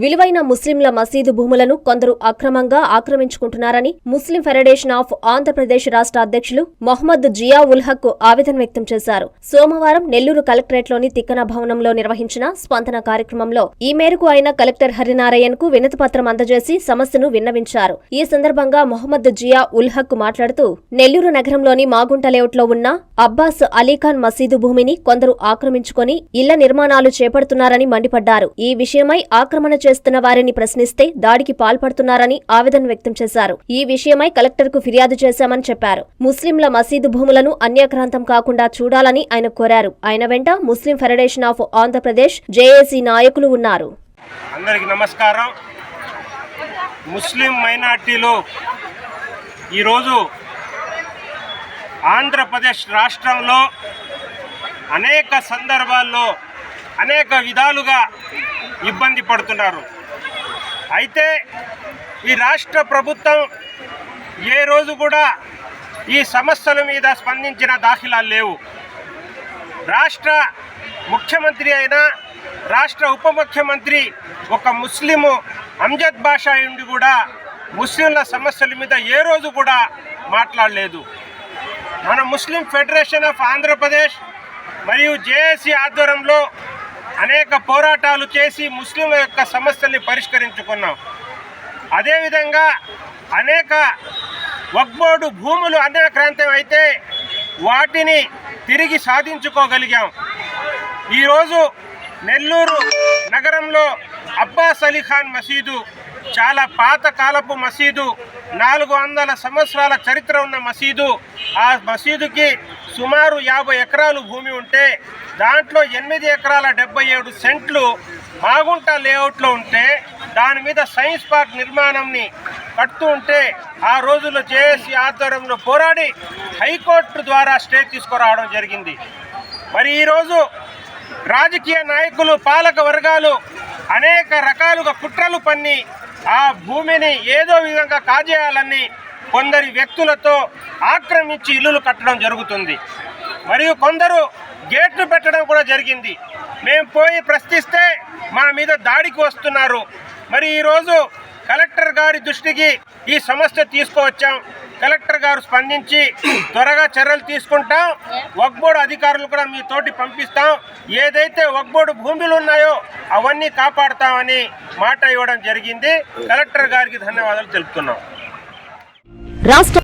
విలువైన ముస్లింల మసీదు భూములను కొందరు అక్రమంగా ఆక్రమించుకుంటున్నారని ముస్లిం ఫెడరేషన్ ఆఫ్ ఆంధ్రప్రదేశ్ రాష్ట్ర అధ్యక్షులు మొహమ్మద్ జియా ఉల్ హక్ ఆవేదన వ్యక్తం చేశారు. సోమవారం నెల్లూరు కలెక్టరేట్లోని తిక్కన భవనంలో నిర్వహించిన స్పందన కార్యక్రమంలో ఈ మేరకు ఆయన కలెక్టర్ హరినారాయణ్కు వినతిపత్రం అందజేసి సమస్యను విన్నవించారు. ఈ సందర్భంగా మొహమ్మద్ జియా ఉల్ హక్ మాట్లాడుతూ నెల్లూరు నగరంలోని మాగుంట లేఅవుట్లో ఉన్న అబ్బాస్ అలీఖాన్ మసీదు భూమిని కొందరు ఆక్రమించుకొని ఇళ్ళ నిర్మాణాలు చేపడుతున్నారని మండిపడ్డారు. ఈ విషయమై ఆక్రమణ చేస్తున్న వారిని ప్రశ్నిస్తే దాడికి పాల్పడుతున్నారని ఆవేదన వ్యక్తం చేశారు. ఈ విషయమై కలెక్టర్కు ఫిర్యాదు చేశామని చెప్పారు. ముస్లింల మసీదు భూములను అన్యాక్రాంతం కాకుండా చూడాలని ఆయన కోరారు. ఆయన వెంట Muslim federation of Andhra Pradesh JAC నాయకులు ఉన్నారు. అందరికి నమస్కారం. ముస్లిం మైనార్టీలు ఈరోజు ఆంధ్రప్రదేశ్ రాష్ట్రంలో అనేక సందర్భాల్లో అనేక విధాలుగా ఇబ్బంది పడుతున్నారు. అయితే ఈ రాష్ట్ర ప్రభుత్వం ఏ రోజు కూడా ఈ సమస్యల మీద స్పందించిన దాఖలాలు లేవు. రాష్ట్ర ముఖ్యమంత్రి అయిన రాష్ట్ర ఉప ముఖ్యమంత్రి ఒక ముస్లిము అంజద్ బాషా నుండి కూడా ముస్లింల సమస్యల మీద ఏ రోజు కూడా మాట్లాడలేదు. మన ముస్లిం ఫెడరేషన్ ఆఫ్ ఆంధ్రప్రదేశ్ మరియు జేఏసీ ఆధ్వర్యంలో అనేక పోరాటాలు చేసి ముస్లింల యొక్క సమస్యల్ని పరిష్కరించుకున్నాం. అదేవిధంగా అనేక వక్బోర్డు భూములు అన్యాక్రాంతం అయితే వాటిని తిరిగి సాధించుకోగలిగాం. ఈరోజు నెల్లూరు నగరంలో అబ్బాస్ అలీఖాన్ మసీదు చాలా పాత కాలపు మసీదు నాలుగు వందల సంవత్సరాల చరిత్ర ఉన్న మసీదు. ఆ మసీదుకి సుమారు యాభై ఎకరాలు భూమి ఉంటే దాంట్లో ఎనిమిది ఎకరాల డెబ్బై ఏడు సెంట్లు మాగుంట లేఅవుట్లో ఉంటే దాని మీద సైన్స్ పార్క్ నిర్మాణంని కడుతూ ఉంటే ఆ రోజుల్లో జేఏసీ ఆధ్వర్యంలో పోరాడి హైకోర్టు ద్వారా స్టే తీసుకురావడం జరిగింది. మరి ఈరోజు రాజకీయ నాయకులు పాలక వర్గాలు అనేక రకాలుగా కుట్రలు పన్ని ఆ భూమిని ఏదో విధంగా కాజేయాలని కొందరి వ్యక్తులతో ఆక్రమించి ఇల్లులు కట్టడం జరుగుతుంది. మరియు కొందరు గేట్లు పెట్టడం కూడా జరిగింది. మేము పోయి ప్రశ్నిస్తే మా మీద దాడికి వస్తున్నారు. మరి ఈరోజు కలెక్టర్ గారి దృష్టికి ఈ సమస్య తీసుకువచ్చాం. కలెక్టర్ గారు స్పందించి త్వరగా చర్యలు తీసుకుంటాం. వక్బోర్డు అధికారులు కూడా మీ తోటి పంపిస్తాం. ఏదైతే వక్బోర్డు భూములు ఉన్నాయో అవన్నీ కాపాడుతామని మాట ఇవ్వడం జరిగింది. కలెక్టర్ గారికి ధన్యవాదాలు తెలుపుతున్నాం. రాష్ట్ర